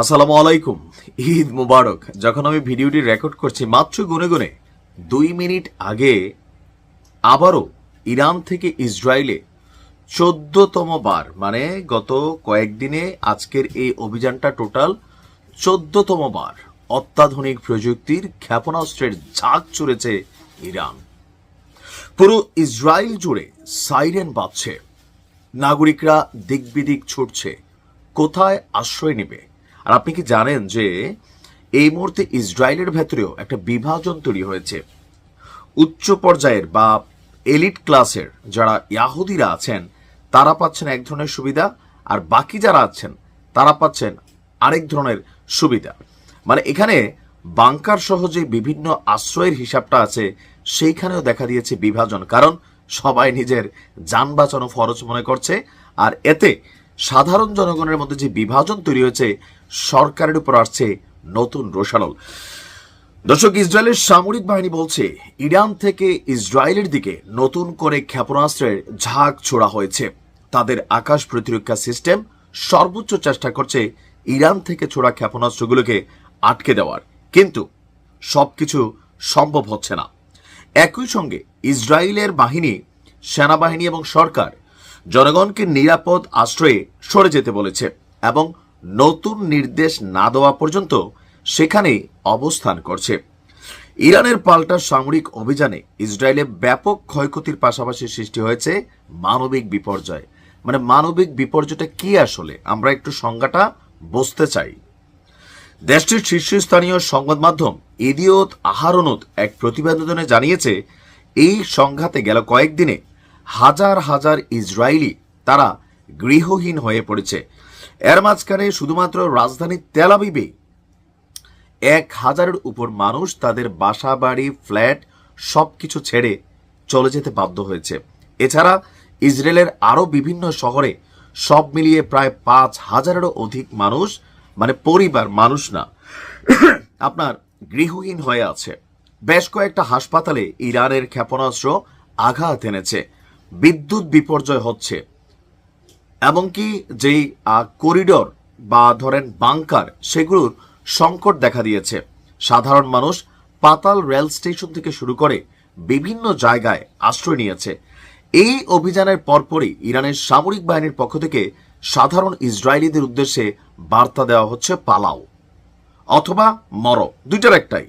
আসসালামু আলাইকুম, ঈদ মুবারক। যখন আমি ভিডিওটি রেকর্ড করছি, মাত্র গুনে গুনে দুই মিনিট আগে আবারও ইরান থেকে ইসরায়েলে চোদ্দতম বার মানে গত কয়েকদিনে আজকের এই অভিযানটা টোটাল চোদ্দতম বার অত্যাধুনিক প্রযুক্তির ক্ষেপণাস্ত্রের ঝাঁক চড়েছে ইরান। পুরো ইসরায়েল জুড়ে সাইরেন বাজছে। নাগরিকরা দিকবিদিক ছুটছে। কোথায় আশ্রয় নেবে? আর আপনি কি জানেন যে এই মুহূর্তে ইসরায়েলের ভেতরেও একটা বিভাজন তৈরি হয়েছে? উচ্চ পর্যায়ের বা এলিট ক্লাসের যারা ইয়াহুদিরা আছেন, তারা পাচ্ছেন এক ধরনের সুবিধা, আর বাকি যারা আছেন, তারা পাচ্ছেন আরেক ধরনের সুবিধা। মানে এখানে বাংকার সহ যে বিভিন্ন আশ্রয়ের হিসাবটা আছে, সেইখানেও দেখা দিয়েছে বিভাজন। কারণ সবাই নিজের যান বাঁচানো ফরজ মনে করছে, আর এতে সাধারণ জনগণের মধ্যে যে বিভাজন তৈরি হয়েছে, সরকারের উপর আসছে নতুন রোশানল দর্শক, ইসরায়েলের সামরিক বাহিনী বলছে, ইরান থেকে ইসরায়েলের দিকে নতুন করে ক্ষেপণাস্ত্রের ঝাঁক ছোড়া হয়েছে। তাদের আকাশ প্রতিরক্ষা সিস্টেম সর্বোচ্চ চেষ্টা করছে ইরান থেকে ছোড়া ক্ষেপণাস্ত্রগুলোকে আটকে দেওয়ার। কিন্তু সবকিছু সম্ভব হচ্ছে না। একই সঙ্গে ইসরায়েলের বাহিনী, সেনাবাহিনী এবং সরকার জনগণকে নিরাপদ আশ্রয়ে সরে যেতে বলেছে এবং নতুন নির্দেশ না দেওয়া পর্যন্ত সেখানে অবস্থান করছে। ইরানের পাল্টা সামরিক অভিযানে ইসরায়েলে ব্যাপক ক্ষয়ক্ষতির পাশাপাশি সৃষ্টি হয়েছে মানবিক বিপর্যয়। মানে মানবিক বিপর্যয়টা কি আসলে? আমরা একটু সংজ্ঞাটা বুঝতে চাই। দেশটির শীর্ষস্থানীয় সংবাদ মাধ্যম ইদিয়ত আহারনত এক প্রতিবেদনে জানিয়েছে, এই সংঘাতে গেল কয়েকদিনে হাজার হাজার ইসরায়েলি তারা গৃহহীন হয়ে পড়েছে। এর মাঝখানে শুধুমাত্র রাজধানী তেলাবিবে এক হাজারের উপর মানুষ তাদের বাসা, বাড়ি, ফ্ল্যাট সবকিছু ছেড়ে চলে যেতে বাধ্য হয়েছে। এছাড়া ইসরায়েলের আরও বিভিন্ন শহরে সব মিলিয়ে প্রায় পাঁচ হাজারেরও অধিক মানুষ মানে পরিবার, মানুষ না, আপনার গৃহহীন হয়ে আছে। বেশ কয়েকটা হাসপাতালে ইরানের ক্ষেপণাস্ত্র আঘাত এনেছে। বিদ্যুৎ বিপর্যয় হচ্ছে। এমনকি যেই করিডোর বা ধরেন বাংকার, সেগুলোর সংকট দেখা দিয়েছে। সাধারণ মানুষ পাতাল রেল স্টেশন থেকে শুরু করে বিভিন্ন জায়গায় আশ্রয় নিয়েছে। এই অভিযানের পরপরই ইরানের সামরিক বাহিনীর পক্ষ থেকে সাধারণ ইসরায়েলিদের উদ্দেশ্যে বার্তা দেওয়া হচ্ছে পালাও অথবা মর। দুইটার একটাই।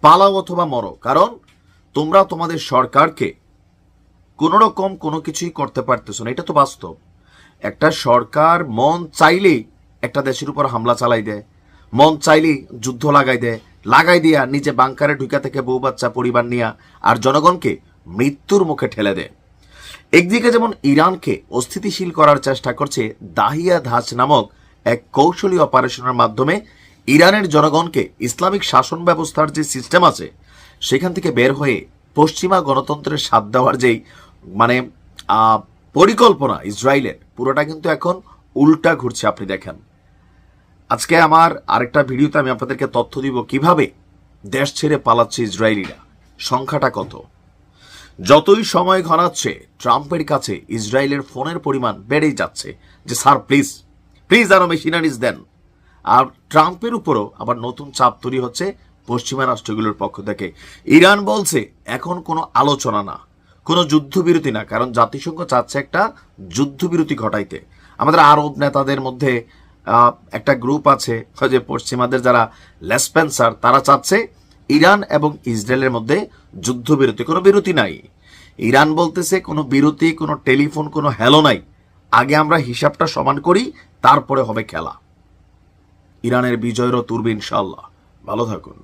পালাও অথবা মর। কারণ তোমরা তোমাদের সরকারকে কোনো রকম কোনো কিছুই করতে পারতেছ না। এটা তো বাস্তব। একটা সরকার মন চাইলেই একটা দেশের উপর হামলা চালাই দেয়, মন চাইলেই যুদ্ধ লাগাই দেয়, লাগাই দিয়া নিজে বাংকারে ঢুকা থেকে বউ বাচ্চা, পরিবার নিয়া আর জনগণকে মৃত্যুর মুখে ঠেলে দেয়। একদিকে যেমন ইরানকে অস্থিতিশীল করার চেষ্টা করছে দাহিয়া ধাস নামক এক কৌশলী অপারেশনের মাধ্যমে, ইরানের জনগণকে ইসলামিক শাসন ব্যবস্থার যে সিস্টেম আছে, সেখান থেকে বের হয়ে পশ্চিমা গণতন্ত্রের স্বাদ দেওয়ার যেই মানে পরিকল্পনা ইসরায়েলের, পুরোটা কিন্তু এখন উল্টা ঘুরছে, আপনি দেখেন। আজকে আমার আরেকটা ভিডিওতে আমি আপনাদেরকে তথ্য দিব কীভাবে দেশ ছেড়ে পালাচ্ছে ইসরায়েলিরা। সংখ্যাটা কত? যতই সময় ঘনাচ্ছে, ট্রাম্পের কাছে ইসরায়েলের ফোনের পরিমাণ বেড়েই যাচ্ছে যে, স্যার, প্লিজ প্লিজ আরও মেশিনারিজ দেন। আর ট্রাম্পের উপরও আবার নতুন চাপ তৈরি হচ্ছে পশ্চিমা রাষ্ট্রগুলোর পক্ষ থেকে। ইরান বলছে, এখন কোনো আলোচনা না। কোনো যুদ্ধবিরতি না, কারণ জাতিসংঘ চাচ্ছে একটা যুদ্ধবিরতি ঘটাইতে। আমাদের আরব নেতাদের মধ্যে একটা গ্রুপ আছে যে পশ্চিমাদের যারা লেসপেন্সার, তারা চাচ্ছে ইরান এবং ইসরায়েলের মধ্যে যুদ্ধবিরতি। কোনো বিরতি নাই। ইরান বলতেছে কোনো বিরতি, কোনো টেলিফোন, কোনো হ্যালো নাই। আগে আমরা হিসাবটা সমান করি, তারপরে হবে খেলা। ইরানের বিজয়েরও তুরবে ইনশাল্লাহ ভালো থাকুন।